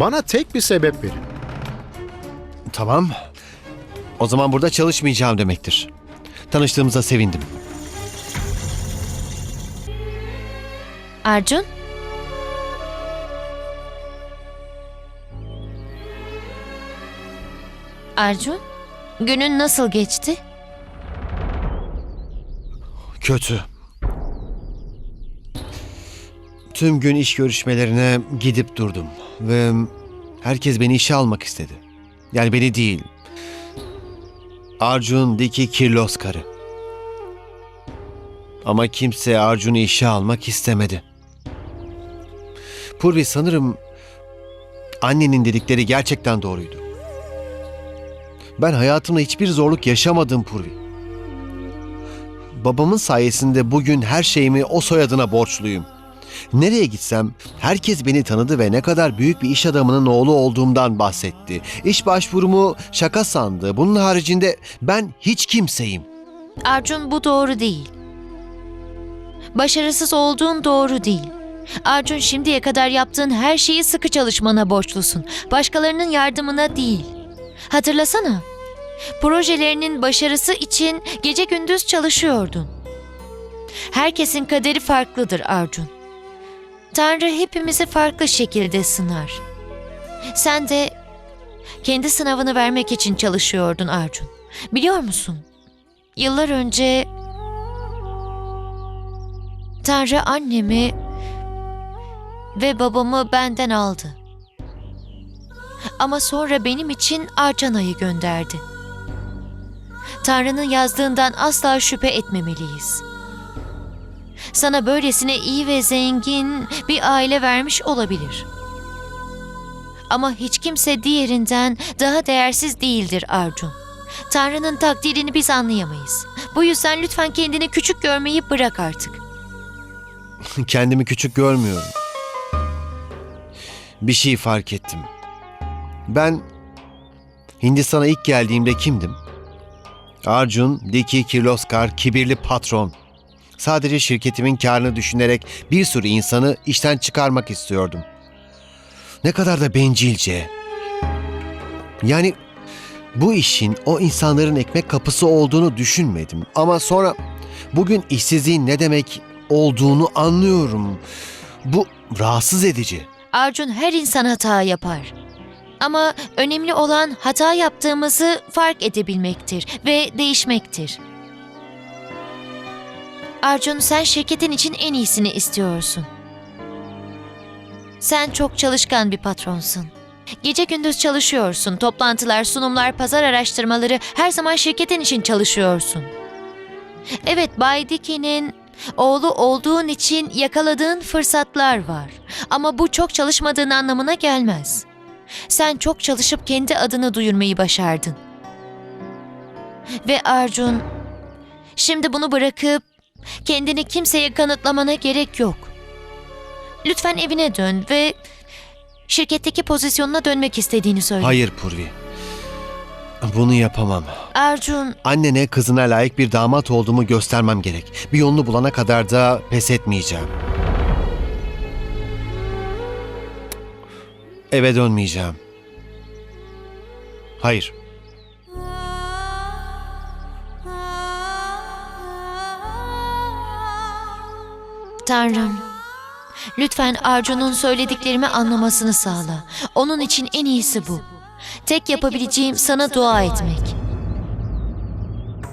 Bana tek bir sebep verin. Tamam. O zaman burada çalışmayacağım demektir. Tanıştığımıza sevindim. Arjun? Arjun, günün nasıl geçti? Kötü. Tüm gün iş görüşmelerine gidip durdum ve herkes beni işe almak istedi. Yani beni değil. Arjun Diki Kirloskar'ı. Ama kimse Arjun'u işe almak istemedi. Purvi sanırım annenin dedikleri gerçekten doğruydu. Ben hayatımda hiçbir zorluk yaşamadım Purvi. Babamın sayesinde bugün her şeyimi o soyadına borçluyum. Nereye gitsem herkes beni tanıdı ve ne kadar büyük bir iş adamının oğlu olduğumdan bahsetti. İş başvurumu şaka sandı. Bunun haricinde ben hiç kimseyim. Arjun bu doğru değil. Başarısız olduğun doğru değil. Arjun şimdiye kadar yaptığın her şeyi sıkı çalışmana borçlusun. Başkalarının yardımına değil. Hatırlasana. Projelerinin başarısı için gece gündüz çalışıyordun. Herkesin kaderi farklıdır Arjun. Tanrı hepimizi farklı şekilde sınar. Sen de kendi sınavını vermek için çalışıyordun Arjun. Biliyor musun? Yıllar önce Tanrı annemi ve babamı benden aldı. Ama sonra benim için Arcana'yı gönderdi. Tanrı'nın yazdığından asla şüphe etmemeliyiz. Sana böylesine iyi ve zengin bir aile vermiş olabilir. Ama hiç kimse diğerinden daha değersiz değildir Arjun. Tanrı'nın takdirini biz anlayamayız. Bu yüzden lütfen kendini küçük görmeyi bırak artık. Kendimi küçük görmüyorum. Bir şey fark ettim. Ben Hindistan'a ilk geldiğimde kimdim? Arjun Diki Kirloskar kibirli patron. Sadece şirketimin karını düşünerek bir sürü insanı işten çıkarmak istiyordum. Ne kadar da bencilce. Yani bu işin o insanların ekmek kapısı olduğunu düşünmedim. Ama sonra bugün işsizliğin ne demek olduğunu anlıyorum. Bu rahatsız edici. Arjun her insan hata yapar. Ama önemli olan hata yaptığımızı fark edebilmektir ve değişmektir. Arjun sen şirketin için en iyisini istiyorsun. Sen çok çalışkan bir patronsun. Gece gündüz çalışıyorsun. Toplantılar, sunumlar, pazar araştırmaları her zaman şirketin için çalışıyorsun. Evet, Bay Dickey'nin oğlu olduğun için yakaladığın fırsatlar var. Ama bu çok çalışmadığın anlamına gelmez. Sen çok çalışıp kendi adını duyurmayı başardın. Ve Arjun, şimdi bunu bırakıp kendini kimseye kanıtlamana gerek yok. Lütfen evine dön ve şirketteki pozisyonuna dönmek istediğini söyle. Hayır Purvi. Bunu yapamam. Arjun, Annene kızına layık bir damat olduğumu göstermem gerek. Bir yolunu bulana kadar da pes etmeyeceğim. Eve dönmeyeceğim. Hayır. Tanrım. Lütfen Arjun'un söylediklerimi anlamasını sağla. Onun için en iyisi bu. Tek yapabileceğim sana dua etmek.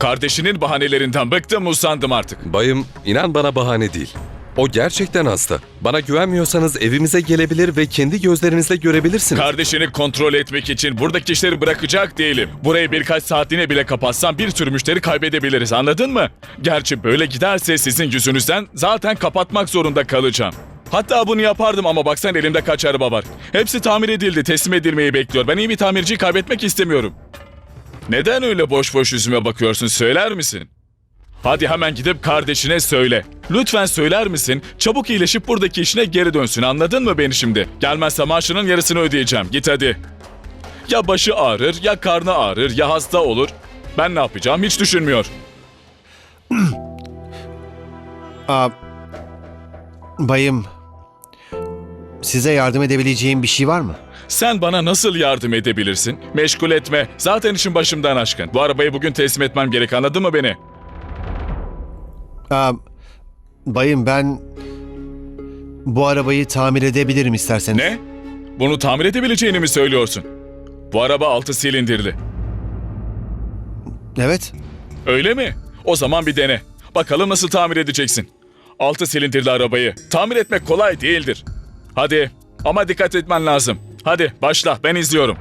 Kardeşinin bahanelerinden bıktım usandım artık. Bayım, inan bana bahane değil. O gerçekten hasta. Bana güvenmiyorsanız evimize gelebilir ve kendi gözlerinizle görebilirsiniz. Kardeşini kontrol etmek için buradaki işleri bırakacak değilim. Burayı birkaç saatliğine bile kapatsam bir sürü müşteri kaybedebiliriz anladın mı? Gerçi böyle giderse sizin yüzünüzden zaten kapatmak zorunda kalacağım. Hatta bunu yapardım ama baksan elimde kaç araba var. Hepsi tamir edildi, teslim edilmeyi bekliyor. Ben iyi bir tamirciyi kaybetmek istemiyorum. Neden öyle boş boş yüzüme bakıyorsun söyler misin? Hadi hemen gidip kardeşine söyle. Lütfen söyler misin? Çabuk iyileşip buradaki işine geri dönsün anladın mı beni şimdi? Gelmezse maaşının yarısını ödeyeceğim. Git hadi. Ya başı ağrır, ya karnı ağrır, ya hasta olur. Ben ne yapacağım hiç düşünmüyor. Aa, bayım, size yardım edebileceğim bir şey var mı? Sen bana nasıl yardım edebilirsin? Meşgul etme. Zaten işin başımdan aşkın. Bu arabayı bugün teslim etmem gerek anladın mı beni? Aa, bayım ben bu arabayı tamir edebilirim isterseniz. Ne? Bunu tamir edebileceğini mi söylüyorsun? Bu araba altı silindirli. Evet. Öyle mi? O zaman bir dene. Bakalım nasıl tamir edeceksin. Altı silindirli arabayı tamir etmek kolay değildir. Hadi ama dikkat etmen lazım. Hadi başla ben izliyorum.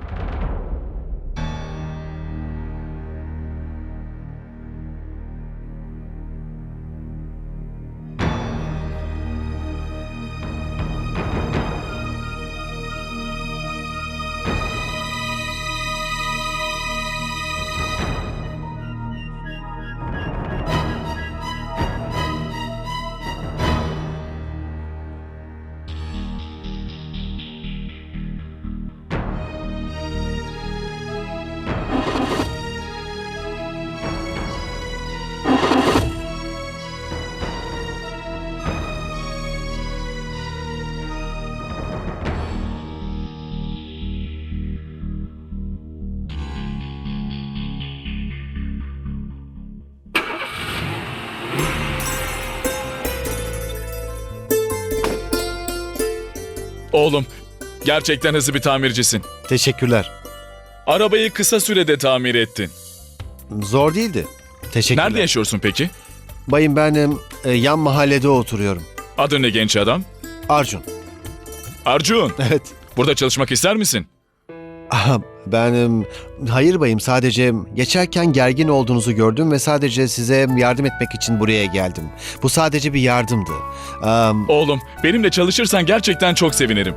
Oğlum gerçekten hızlı bir tamircisin. Teşekkürler. Arabayı kısa sürede tamir ettin. Zor değildi. Teşekkürler. Nerede yaşıyorsun peki? Bayım ben em, e, yan mahallede oturuyorum. Adın ne genç adam? Arjun. Arjun. Evet. Burada çalışmak ister misin? Aha, ben em, hayır bayım sadece geçerken gergin olduğunuzu gördüm ve sadece size yardım etmek için buraya geldim. Bu sadece bir yardımdı. Am, Oğlum benimle çalışırsan gerçekten çok sevinirim.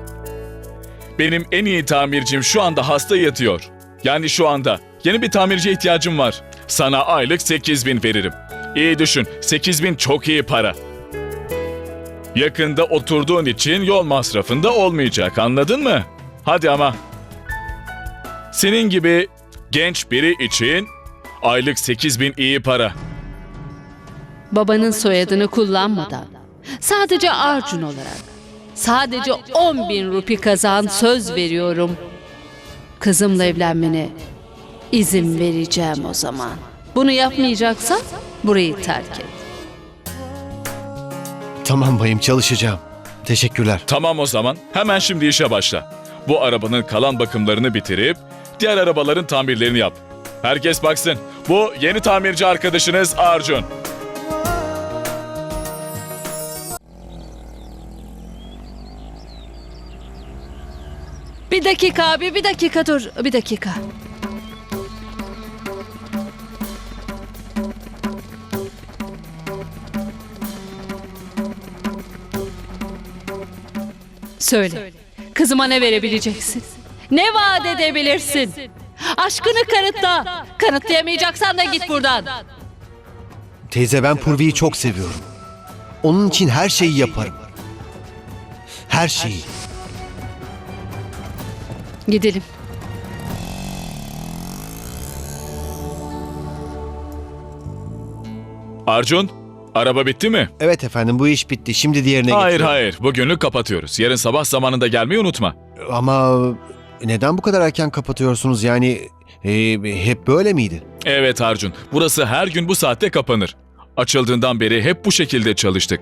Benim en iyi tamircim şu anda hasta yatıyor. Yani şu anda. Yeni bir tamirciye ihtiyacım var. Sana aylık 8 bin veririm. İyi düşün 8 bin çok iyi para. Yakında oturduğun için yol masrafında olmayacak anladın mı? Hadi ama. Senin gibi genç biri için aylık 8 bin iyi para. babanın soyadını kullanmadan sadece Arjun olarak sadece 10 bin rupi kazan söz veriyorum. Kızımla evlenmene izin vereceğim o zaman. Bunu yapmayacaksan burayı terk et. tamam bayım çalışacağım. Teşekkürler. Tamam o zaman. Hemen şimdi işe başla. Bu arabanın kalan bakımlarını bitirip diğer arabaların tamirlerini yap. Herkes baksın. Bu yeni tamirci arkadaşınız Arjun. Bir dakika abi bir dakika dur bir dakika. Söyle. Kızıma ne verebileceksin? Ne vaat edebilirsin? Aşkını kanıtla. Kanıtlayamayacaksan da git buradan. Teyze ben Purvi'yi çok seviyorum. Onun için her şeyi yaparım. Her şeyi. Gidelim. Arjun, araba bitti mi? Evet efendim bu iş bitti. Şimdi diğerine Hayır geçiyorum. hayır. Bugünlük kapatıyoruz. Yarın sabah zamanında gelmeyi unutma. Ama neden bu kadar erken kapatıyorsunuz? Yani e, hep böyle miydi? Evet Arjun. Burası her gün bu saatte kapanır. Açıldığından beri hep bu şekilde çalıştık.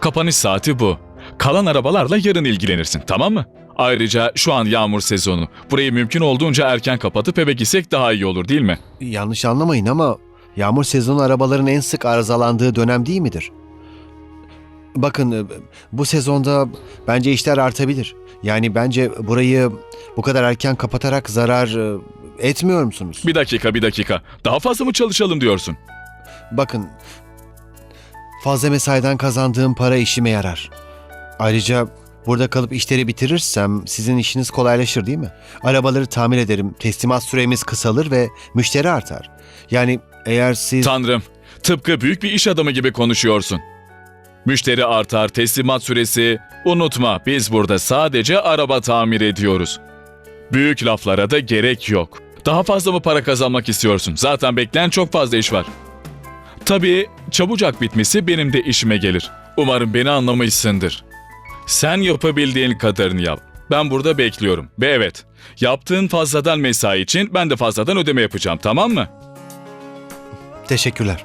Kapanış saati bu. Kalan arabalarla yarın ilgilenirsin, tamam mı? Ayrıca şu an yağmur sezonu. Burayı mümkün olduğunca erken kapatıp eve gitsek daha iyi olur değil mi? Yanlış anlamayın ama yağmur sezonu arabaların en sık arızalandığı dönem değil midir? Bakın e, bu sezonda bence işler artabilir. Yani bence burayı bu kadar erken kapatarak zarar e, etmiyor musunuz? Bir dakika, bir dakika. Daha fazla mı çalışalım diyorsun? Bakın fazla mesaiden kazandığım para işime yarar. Ayrıca burada kalıp işleri bitirirsem sizin işiniz kolaylaşır değil mi? Arabaları tamir ederim, teslimat süremiz kısalır ve müşteri artar. Yani eğer siz... Tanrım, tıpkı büyük bir iş adamı gibi konuşuyorsun. Müşteri artar, teslimat süresi... Unutma, biz burada sadece araba tamir ediyoruz. Büyük laflara da gerek yok. Daha fazla mı para kazanmak istiyorsun? Zaten bekleyen çok fazla iş var. Tabii çabucak bitmesi benim de işime gelir. Umarım beni anlamışsındır. Sen yapabildiğin kadarını yap. Ben burada bekliyorum. Ve evet, yaptığın fazladan mesai için ben de fazladan ödeme yapacağım, tamam mı? Teşekkürler.